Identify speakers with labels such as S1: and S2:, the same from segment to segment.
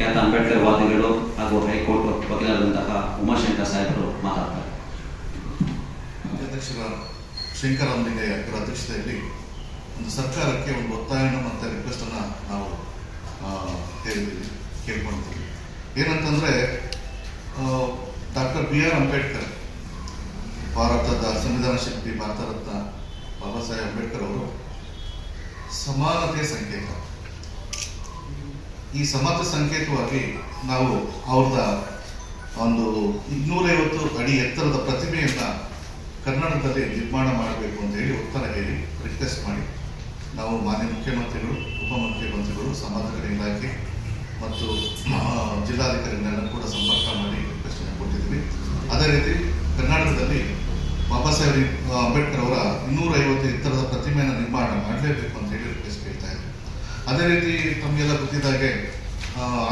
S1: ಅಂಬೇಡ್ಕರ್ ವಾದಿಗಳು ಹಾಗೂ ಹೈಕೋರ್ಟ್ ವಕೀಲರಾದಂತಹ ಉಮಾಶಂಕರ್ ಸಾಹೇಬರು ಮಾತಾಡ್ತಾರೆ.
S2: ಅಧ್ಯಕ್ಷರ ಅವರಿಗೆ ಅವರ ಅಧ್ಯಕ್ಷತೆಯಲ್ಲಿ ಒಂದು ಸರ್ಕಾರಕ್ಕೆ ಒಂದು ಒತ್ತಾಯನ ಮತ್ತು ರಿಕ್ವೆಸ್ಟನ್ನು ನಾವು ಆ, ಹೇಳಿದ್ದೀವಿ ಕೇಳ್ಕೊಂಡಿದ್ದೀವಿ. ಏನಂತಂದರೆ ಡಾಕ್ಟರ್ ಬಿ ಆರ್ ಅಂಬೇಡ್ಕರ್ ಭಾರತದ ಸಂವಿಧಾನ ಶಕ್ತಿ ಭಾರತ ರತ್ನ ಬಾಬಾ ಸಾಹೇಬ್ ಅಂಬೇಡ್ಕರ್ ಅವರು ಸಮಾನತೆ ಸಂಕೇತ. ಈ ಸಮರ್ಥ ಸಂಕೇತವಾಗಿ ನಾವು ಅವ್ರದ ಒಂದು ಇನ್ನೂರೈವತ್ತು ಅಡಿ ಎತ್ತರದ ಪ್ರತಿಮೆಯನ್ನು ಕರ್ನಾಟಕದಲ್ಲಿ ನಿರ್ಮಾಣ ಮಾಡಬೇಕು ಅಂತ ಹೇಳಿ ಉತ್ತರ ಹೇಳಿ ರಿಕ್ವೆಸ್ಟ್ ಮಾಡಿ. ನಾವು ಮಾನ್ಯ ಮುಖ್ಯಮಂತ್ರಿಗಳು, ಉಪಮುಖ್ಯಮಂತ್ರಿಗಳು ಸಮಾಜ ಕಲ್ಯಾಣ ಇಲಾಖೆ ಮತ್ತು ಜಿಲ್ಲಾಧಿಕಾರಿಗಳನ್ನು ಕೂಡ ಸಂಪರ್ಕ ಮಾಡಿ ರಿಕ್ವೆಸ್ಟ್ ಕೊಟ್ಟಿದ್ದೀವಿ. ಅದೇ ರೀತಿ ಕರ್ನಾಟಕದಲ್ಲಿ ಬಾಬಾ ಸಾಹೇಬ್ ಅಂಬೇಡ್ಕರ್ ಅವರ ಇನ್ನೂರೈವತ್ತು ಎತ್ತರದ ಪ್ರತಿಮೆಯನ್ನು ನಿರ್ಮಾಣ ಮಾಡಲೇಬೇಕು ಅಂತ ಹೇಳಿ ರಿಕ್ವೆಸ್ಟ್ ಕೇಳ್ತಾ ಇದ್ವಿ. ಅದೇ ರೀತಿ ತಮಗೆಲ್ಲ ಗೊತ್ತಿದ್ದಾಗೆ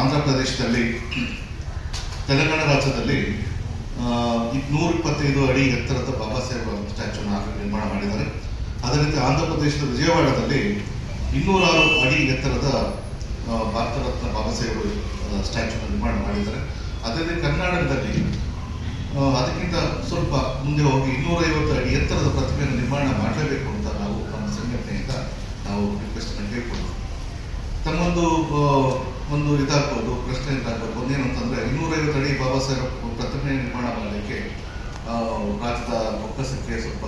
S2: ಆಂಧ್ರ ಪ್ರದೇಶದಲ್ಲಿ, ತೆಲಂಗಾಣ ರಾಜ್ಯದಲ್ಲಿ ನೂರ ಇಪ್ಪತ್ತೈದು ಅಡಿ ಎತ್ತರದ ಬಾಬಾ ಸಾಹೇಬ್ ಸ್ಟ್ಯಾಚ್ಯೂನ ನಿರ್ಮಾಣ ಮಾಡಿದ್ದಾರೆ. ಅದೇ ರೀತಿ ಆಂಧ್ರ ಪ್ರದೇಶದ ವಿಜಯವಾಡದಲ್ಲಿ ಇನ್ನೂರಾರು ಅಡಿ ಎತ್ತರದ ಭಾರತ ರತ್ನ ಬಾಬಾ ಸಾಹೇಬ್ ನಿರ್ಮಾಣ ಮಾಡಿದ್ದಾರೆ. ಅದೇ ರೀತಿ ಕರ್ನಾಟಕದಲ್ಲಿ ಅದಕ್ಕಿಂತ ಸ್ವಲ್ಪ ಮುಂದೆ ಹೋಗಿ ಇನ್ನೂರೈವತ್ತು ಅಡಿ ಎತ್ತರದ ಪ್ರತಿಮೆಯನ್ನು ನಿರ್ಮಾಣ ಮಾಡಲೇಬೇಕು ಅಂತ ನಾವು ನಮ್ಮ ಸಂಘಟನೆಯಿಂದ ನಾವು ರಿಕ್ವೆಸ್ಟ್ ಕೇಳ್ಕೊಳ್ತೀವಿ ತಮ್ಮೊಂದು ಒಂದು ಇದಾಗ್ಬೋದು, ಪ್ರಶ್ನೆ ಇದಾಗ್ಬೋದು. ಒಂದೇನು ಅಂತಂದ್ರೆ ಇನ್ನೂರೈವತ್ತು ಅಡಿ ಬಾಬಾ ಸಾಹೇಬ್ ಪ್ರತಿಮೆ ನಿರ್ಮಾಣ ಮಾಡಲಿಕ್ಕೆ ರಾಜ್ಯದ ಬೊಕ್ಕಸಕ್ಕೆ ಸ್ವಲ್ಪ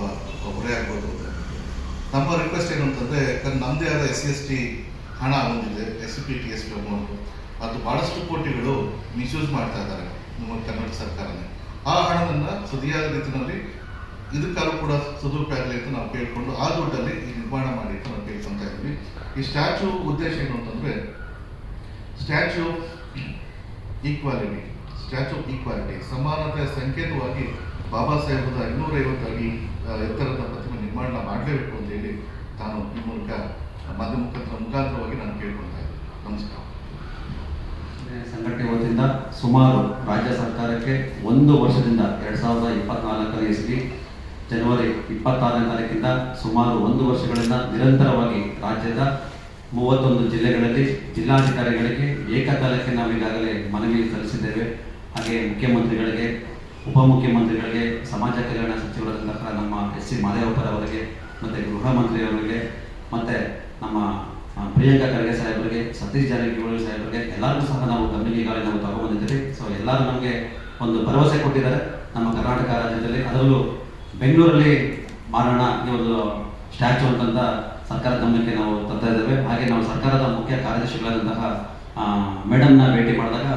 S2: ಹೊರೆ ಆಗ್ಬೋದು. ಅಂತ. ನಮ್ಮ ರಿಕ್ವೆಸ್ಟ್ ಏನು ಅಂತಂದ್ರೆ ನಮ್ಮದೇ ಆದ ಎಸ್ ಸಿ ಎಸ್ ಟಿ ಹಣ ಬಂದಿದೆ S C P T S P ಅದು ಬಹಳಷ್ಟು ಕೋಟಿಗಳು ಮಿಸ್ಯೂಸ್ ಮಾಡ್ತಾ ಇದ್ದಾರೆ ನಮ್ಮ ಕರ್ನಾಟಕ ಸರ್ಕಾರನೇ. ಆ ಹಣವನ್ನು ಸರಿಯಾದ ರೀತಿಯಲ್ಲಿ ಇದಕ್ಕಾದ್ರೂ ಕೂಡ ಸದುಪಯೋಗ ಅಂತ ನಾವು ಕೇಳಿಕೊಂಡು ಆ ದುಡ್ಡಲ್ಲಿ ಈ ನಿರ್ಮಾಣ ಮಾಡಿ ಅಂತ ನಾವು ಕೇಳ್ಕೊಂತ ಇದ್ವಿ ಈ ಸ್ಟ್ಯಾಚು ಉದ್ದೇಶ ಏನು ಅಂತಂದ್ರೆ, ಸ್ಟ್ಯಾಚು ಈಕ್ವಾಲಿಟಿ ಸ್ಟ್ಯಾಚು ಈಕ್ವಾಲಿಟಿ ಸಮಾನತೆಯ ಸಂಕೇತವಾಗಿ ಬಾಬಾ ಇನ್ನೂರೈವತ್ತು ಅಡಿ ಎತ್ತರದ ಪ್ರತಿಮೆ ನಿರ್ಮಾಣ ಮಾಡಲೇಬೇಕು ಅಂತ ಹೇಳಿ ತಾನು ಈ ಮೂಲಕ ಮಾಧ್ಯಮ ಮುಖಾಂತರ ಮುಖಾಂತರವಾಗಿ ನಾನು ಕೇಳ್ಕೊಳ್ತಾ ಇದ್ದೀನಿ. ನಮಸ್ಕಾರ.
S1: ಸಂಘಟನೆ ವತಿಯಿಂದ ಸುಮಾರು ರಾಜ್ಯ ಸರ್ಕಾರಕ್ಕೆ ಒಂದು ವರ್ಷದಿಂದ ಎರಡ್ ಸಾವಿರದ ಇಪ್ಪತ್ನಾಲ್ಕನೇ ಇಸ್ವಿ ಜನವರಿ ಇಪ್ಪತ್ತಾರನೇ ತಾರೀಕಿಂದ ಸುಮಾರು ಒಂದು ವರ್ಷಗಳಿಂದ ನಿರಂತರವಾಗಿ ರಾಜ್ಯದ ಮೂವತ್ತೊಂದು ಜಿಲ್ಲೆಗಳಲ್ಲಿ ಜಿಲ್ಲಾಧಿಕಾರಿಗಳಿಗೆ ಏಕಕಾಲಕ್ಕೆ ನಾವು ಈಗಾಗಲೇ ಮನವಿ ಸಲ್ಲಿಸಿದ್ದೇವೆ. ಹಾಗೆ ಮುಖ್ಯಮಂತ್ರಿಗಳಿಗೆ, ಉಪಮುಖ್ಯಮಂತ್ರಿಗಳಿಗೆ, ಸಮಾಜ ಕಲ್ಯಾಣ ಸಚಿವರಾದಂತಹ ನಮ್ಮ ಎಸ್ ಸಿ ಮಾದೇವಪ್ಪರ್ ಅವರಿಗೆ, ಮತ್ತು ಗೃಹ ಮಂತ್ರಿಯವರಿಗೆ ಮತ್ತು ನಮ್ಮ ಪ್ರಿಯಾಂಕಾ ಖರ್ಗೆ ಸಾಹೇಬರಿಗೆ, ಸತೀಶ್ ಜಾರಕಿಹೊಳಿ ಸಾಹೇಬರಿಗೆ ಎಲ್ಲರೂ ಸಹ ನಾವು ಗಮನಿಗೆ ನಾವು ತಗೊಂಡಿದ್ದೀವಿ ಸೊ ಎಲ್ಲರೂ ನಮಗೆ ಒಂದು ಭರವಸೆ ಕೊಟ್ಟಿದ್ದಾರೆ. ನಮ್ಮ ಕರ್ನಾಟಕ ರಾಜ್ಯದಲ್ಲಿ ಅದರಲ್ಲೂ ಬೆಂಗಳೂರಲ್ಲಿ ಮಾಡೋಣ ಒಂದು ಸ್ಟ್ಯಾಚು ಅಂತಂತ ಸರ್ಕಾರದ ಗಮನಕ್ಕೆ ನಾವು ತರ್ತಾ ಇದ್ದೇವೆ. ಹಾಗೆ ನಾವು ಸರ್ಕಾರದ ಮುಖ್ಯ ಕಾರ್ಯದರ್ಶಿಗಳಾದಂತಹ ಮೇಡಮ್ನ ಭೇಟಿ ಮಾಡಿದಾಗ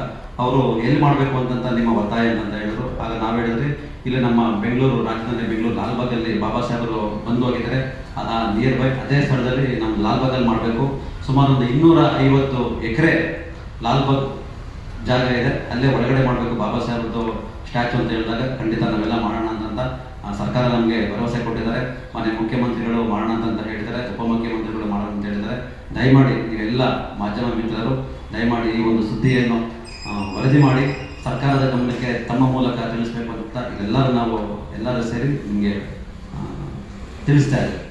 S1: ಅವರು ಎಲ್ಲಿ ಮಾಡಬೇಕು ಅಂತಂತ ನಿಮ್ಮ ಒತ್ತಾಯ ಅಂತ ಹೇಳಿದ್ರು. ಆಗ ನಾವು ಹೇಳಿದ್ರಿ, ಇಲ್ಲಿ ನಮ್ಮ ಬೆಂಗಳೂರು ರಾಜಧಾನಿ ಬೆಂಗಳೂರು ಲಾಲ್ಬಾಗಲ್ಲಿ ಬಾಬಾ ಸಾಹೇಬರು ಬಂದು ಹೋಗಿದ್ದಾರೆ. ಅದ ನಿಯರ್ ಬೈ ಅದೇ ಸ್ಥಳದಲ್ಲಿ ನಮ್ಮ ಲಾಲ್ಬಾಗಲ್ಲಿ ಮಾಡಬೇಕು. ಸುಮಾರು ಒಂದು ಇನ್ನೂರ ಐವತ್ತು ಎಕರೆ ಲಾಲ್ಬಾಗ್ ಜಾಗ ಇದೆ. ಅಲ್ಲೇ ಒಳಗಡೆ ಮಾಡಬೇಕು ಬಾಬಾ ಸಾಹೇಬ್ರದ್ದು ಸ್ಟ್ಯಾಚು ಅಂತ ಹೇಳಿದಾಗ ಖಂಡಿತ ನಾವೆಲ್ಲ ಮಾಡೋಣ ಅಂತ ಸರ್ಕಾರ ನಮಗೆ ಭರವಸೆ ಕೊಟ್ಟಿದ್ದಾರೆ. ಮನೆ ಮುಖ್ಯಮಂತ್ರಿಗಳು ಮಾಡೋಣ ಅಂತ ಹೇಳಿದ್ದಾರೆ ಉಪಮುಖ್ಯಮಂತ್ರಿಗಳು ಮಾಡೋಣ ಅಂತ ಹೇಳಿದ್ದಾರೆ ದಯಮಾಡಿ ನೀವೆಲ್ಲ ಮಾಧ್ಯಮ ಮಿತ್ರರು, ದಯಮಾಡಿ ಈ ಒಂದು ಸುದ್ದಿಯನ್ನು ವರದಿ ಮಾಡಿ. ಸರ್ಕಾರದ ಗಮನಕ್ಕೆ ತಮ್ಮ ಮೂಲಕ ತಿಳಿಸಬೇಕು ಅಂತ ಇದೆಲ್ಲರೂ ನಾವು ಎಲ್ಲರೂ ಸೇರಿ ನಿಮಗೆ ತಿಳಿಸ್ತಾ ಇದ್ದೀವಿ.